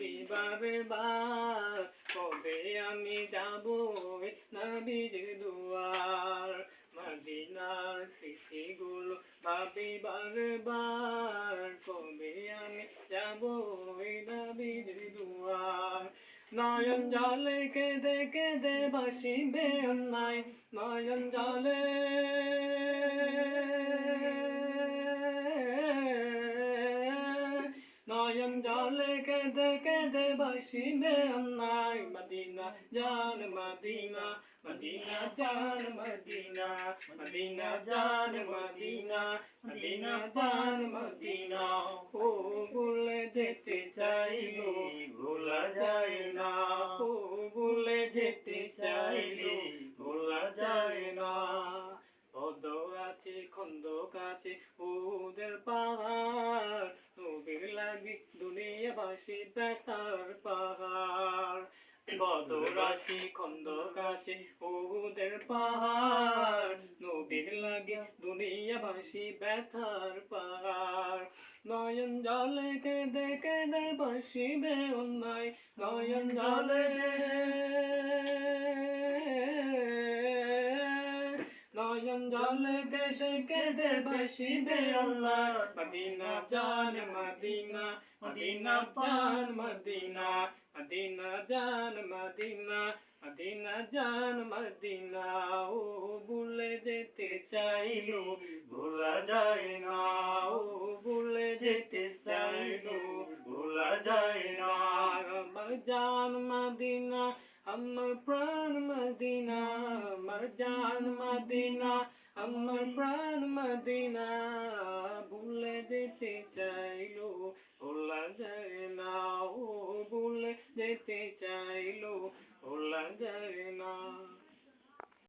ভাবি বার কবে আমি যাব নবীর দুয়ার? মদিনার স্মৃতিগুলো ভাবি বাবে বার কবে আমি যাব নবীর দুয়ার? নয়ন জলে কেঁদে কেঁদে বাসিবে অন্যায় নয়ন জলে নয়ন জলে কেঁদে বাসিবে অন্যায় মদিনা জান মদিনা মদিনা জান মদিনা মদিনা জান মদিনা মদিনা জান মদিনা ও ভুলে যেতে চাইলো ভোলা যায় না ও ভুলে যেতে চাইলে ভোলা যায় না পদ আছে খন্দক আছে ওদের পাহাড় নবীর লাগি দুনিয়াবাসী বেতার পাহাড়, বদরাশি খন্দ খন্দক বহুদের পাহাড়, নবীর লাগে দুনিয়াবাসী ব্যথার পাহাড়। নয়ন জলে কেঁদে কেঁদে বসিবে অন্যায়, নয়ন জলে জলে দেশে কেঁদে বসিবে আল্লাহ। মদিনা জান, মদিনা মদিনা জান, মদিনা মদিনা জান, মদিনা মদিনা জান, মদিনা। ও ভুলে যেতে চাইলো, ভোলা যায় না। ও ভুলে যেতে চাইলো, ভোলা যায় না। জান মদিনা, আমার প্রাণ মদিনা, আমার জান মদিনা আমার প্রাণ মদিনা, ভুলে যেতে চাইলো। ওলা যায় না ও ভুলে যেতে চাইলো। ওলা যায় না